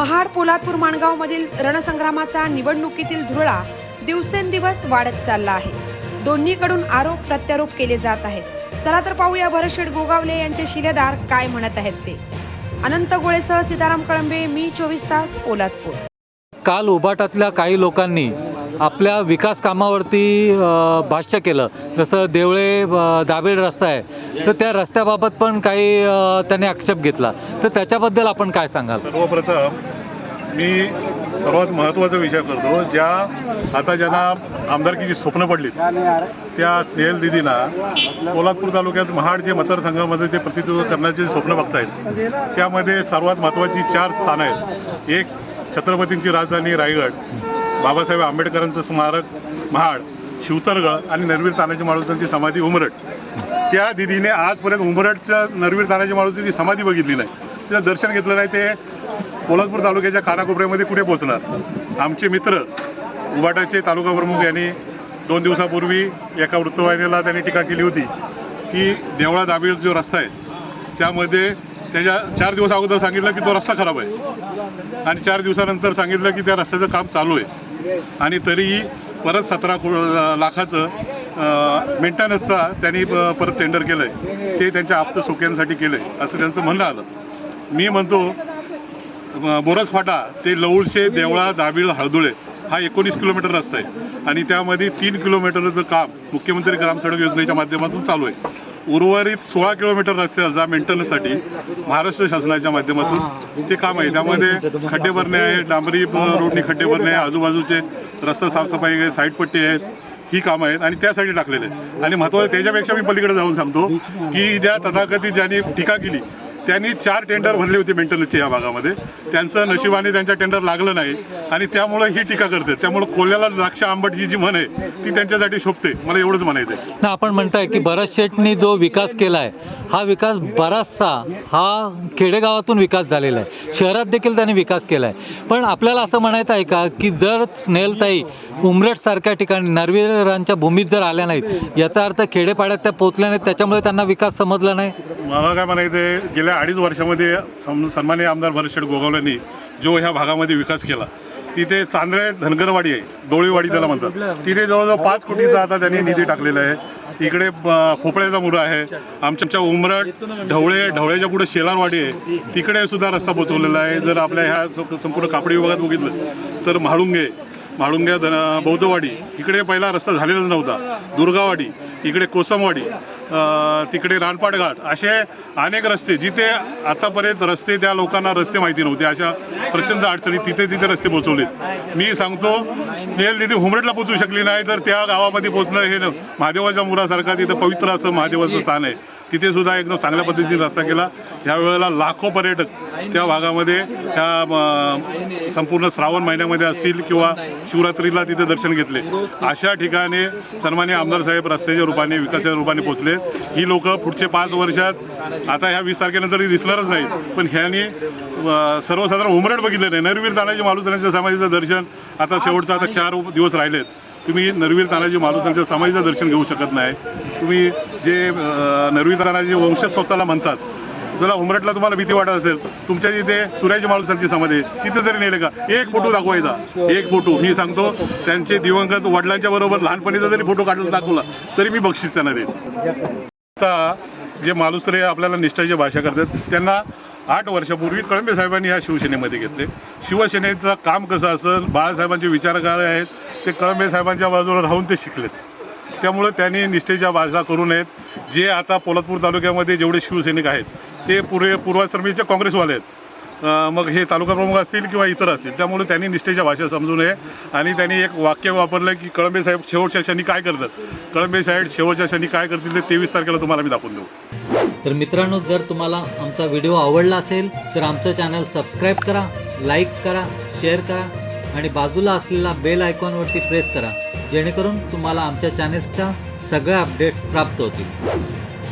महाड पोलादपूर माणगावमधील रणसंग्रामाचा निवडणुकीतील धुरळा दिवसेंदिवस वाढत चालला आहे. दोन्हीकडून आरोप प्रत्यारोप केले जात आहेत. चला तर पाहूया भरतशेठ गोगावले यांचे शिलेदार काय म्हणत आहेत ते. अनंत गोळेसह सीताराम कळंबे मी चोवीस तास पोलादपूर. काल उबाटातल्या काही लोकांनी आपल्या विकास कामावरती भाष्य केलं. जसं देवळे दाबेड रस्ता आहे तर त्या रस्त्याबाबत पण काही त्याने त्यांनी आक्षेप घेतला. तर त्याच्याबद्दल आपण काय सांगाल? सर्वप्रथम मी सर्वात महत्त्वाचा विषय करतो ज्या आता ज्यांना आमदारकीची स्वप्न पडलीत त्या स्नेहल दिदींना कोल्हापूर तालुक्यात महाड जे मतदारसंघामध्ये ते प्रतिनिधित्व करण्याचे स्वप्न बघतायत. त्यामध्ये सर्वात महत्त्वाची चार स्थानं आहेत. एक छत्रपतींची राजधानी रायगड बाबासाहेब आंबेडकरांचं स्मारक महाड शिवतरगड आणि नरवीर तानाजी माळुसांची समाधी उमरट. त्या दिदीने आजपर्यंत उमरटच्या नरवीर तानाजी माळुसांची समाधी बघितली नाही तिचं दर्शन घेतलं नाही ते कोल्हापूर तालुक्याच्या कानाकोपऱ्यामध्ये कुठे पोहोचणार? आमचे मित्र उबाटाचे तालुका प्रमुख यांनी दोन दिवसापूर्वी एका वृत्तवाहिनीला त्यांनी टीका केली होती की देवळा दाबील जो रस्ता आहे त्यामध्ये त्याच्या चार दिवस अगोदर सांगितलं की तो रस्ता खराब आहे. आणि चार दिवसानंतर सांगितलं की त्या रस्त्याचं काम चालू आहे. आणि तरीही परत सतरा को लाखाचं मेंटेनन्सचा त्यांनी परत टेंडर केलं आहे ते त्यांच्या आप्त सोक्यांसाठी केलं आहे असं त्यांचं म्हणणं आलं. मी म्हणतो बोरस फाटा ते लवळशे देवळा दाबिळ हळदुळे हा एकोणीस किलोमीटर रस्ता आहे. आणि त्यामध्ये तीन किलोमीटरचं काम मुख्यमंत्री ग्रामसडक योजनेच्या माध्यमातून चालू आहे. उर्वरित सोळा किलोमीटर रस्त्याचा मेंटेनन्ससाठी महाराष्ट्र शासनाच्या माध्यमातून ते काम आहे. त्यामध्ये खड्डे भरणे आहे डांबरी अ, रोडनी खड्डे भरणे आहे आजूबाजूचे रस्ता साफसफाई आहे साईडपट्टी आहेत ही कामं आहेत आणि त्यासाठी टाकलेले आहेत. आणि महत्त्वाचं त्याच्यापेक्षा मी पलीकडे जाऊन सांगतो की ज्या तथाकथित ज्यांनी टीका केली त्यांनी चार टेंडर भरले होते मेंटेनन्सचे या भागामध्ये. त्यांचं नशिबाने त्यांच्या टेंडर लागलं नाही. आणि त्यामुळं ही टीका करते. त्यामुळं कोल्ह्याला द्राक्ष आंबट ही जी म्हण आहे ती त्यांच्यासाठी शोभते. मला एवढंच म्हणायचं आहे ना आपण म्हणताय की भरत शेठनी जो विकास केला आहे हा विकास बराचसा हा खेडेगावातून विकास झालेला आहे. शहरात देखील त्यांनी विकास केला आहे पण आपल्याला असं म्हणायचं आहे का की जर स्नेहलताई उमरटसारख्या ठिकाणी नरवीरांच्या भूमीत जर आल्या नाहीत याचा अर्थ खेडेपाड्यात त्या पोचल्या नाहीत त्याच्यामुळे त्यांना विकास समजला नाही? मला काय म्हणायचं आहे गेल्या अडीच वर्षामध्ये सम सन्मान्य आमदार भरतशेठ गोगावल्यांनी जो ह्या भागामध्ये विकास केला तिथे चांदळे धनगरवाडी आहे डोळीवाडी त्याला म्हणतात. तिथे जवळजवळ पाच कोटीचा आता त्यांनी निधी टाकलेला आहे. इकडे खोपळ्याचा मुरा आहे. आमच्या उमरट ढवळे ढवळ्याच्या पुढे शेलारवाडी आहे. तिकडे सुद्धा रस्ता पोचवलेला आहे. जर आपल्या ह्या संपूर्ण कापडी विभागात बघितलं तर म्हाळुंगे म्हाळुंग्या धन बौद्धवाडी इकडे पहिला रस्ता झालेलाच नव्हता. दुर्गावाडी इकडे कोसमवाडी तिकडे रानपाट घाट असे अनेक रस्ते जिथे आतापर्यंत रस्ते त्या लोकांना रस्ते माहिती नव्हते. अशा प्रचंड अडचणी तिथे तिथे रस्ते पोचवलेत मी सांगतो स्नेहल तिथे हुमरेटला पोचू शकली नाही तर त्या गावामध्ये पोचणं हे महादेवाच्या मुरासारखा तिथं पवित्र असं महादेवाचं स्थान आहे. तिथे सुद्धा एकदम चांगल्या पद्धतीने रस्ता केला. या वेळेला लाखो पर्यटक त्या भागामध्ये ह्या संपूर्ण श्रावण महिन्यामध्ये असतील किंवा शिवरात्रीला तिथे दर्शन घेतले. अशा ठिकाणी सन्मान्य आमदार साहेब रस्त्याच्या रूपाने विकासाच्या रूपाने पोचले ही लोक पुढचे पाच वर्षात आता ह्या वीस तारखेनंतर दिसणारच नाहीत. पण ह्यांनी सर्वसाधारण उमरट बघितलं नाही. नरवीर तानाजी मालुसरांच्या समाजाचं दर्शन आता शेवटचं आता चार दिवस राहिलेत. तुम्ही नरवीर तानाजी मालुसरांच्या समाजाचं दर्शन घेऊ शकत नाही. तुम्ही जे नरवीर तानाजी वंशज स्वतःला म्हणतात जरा उमरटला तुम्हाला भीती वाटत असेल तुमच्या इथे सुराजी मालुसरांची समाधी तिथे तरी नेले का? एक फोटो दाखवायचा. एक फोटो. मी सांगतो त्यांचे दिवंगत वडिलांच्या बरोबर लहानपणीचा जरी फोटो काढून दाखवला तरी मी बक्षीस त्यांना देईन. आता जे मालुसरे आपल्याला निष्ठाची भाषा करतात त्यांना आठ वर्षापूर्वी कळंबे साहेबांनी ह्या शिवसेनेमध्ये घेतले. शिवसेनेचं काम कसं असेल बाळासाहेबांचे विचार काय आहेत ते कळंबे साहेबांच्या बाजूला राहून ते शिकलेत. त्यामुळं त्यांनी निष्ठेच्या भाषा करू नयेत. जे आता पोलादपूर तालुक्यामध्ये जेवढे शिवसैनिक आहेत ते पूर्व पूर्वाश्रमीचे काँग्रेसवाले आहेत. मग हे तालुका प्रमुख असतील किंवा इतर असतील त्यामुळे त्यांनी निष्ठेच्या भाषा समजू नये. आणि त्यांनी एक वाक्य वापरलं की कळंबे साहेब शेवटच्या क्षणी काय करतात? कळंबे साहेब शेवटच्या क्षणी काय करतील ते तेवीस तारखेला तुम्हाला मी दाखवून देऊ. तर मित्रांनो जर तुम्हाला आमचा व्हिडिओ आवडला असेल तर आमचं चॅनल सबस्क्राईब करा लाईक करा शेअर करा आणि बाजूला असलेला बेल आयकॉनवरती प्रेस करा जेणेकरून तुम्हाला आमच्या चॅनेल्सच्या सगळ्या अपडेट्स प्राप्त होतील.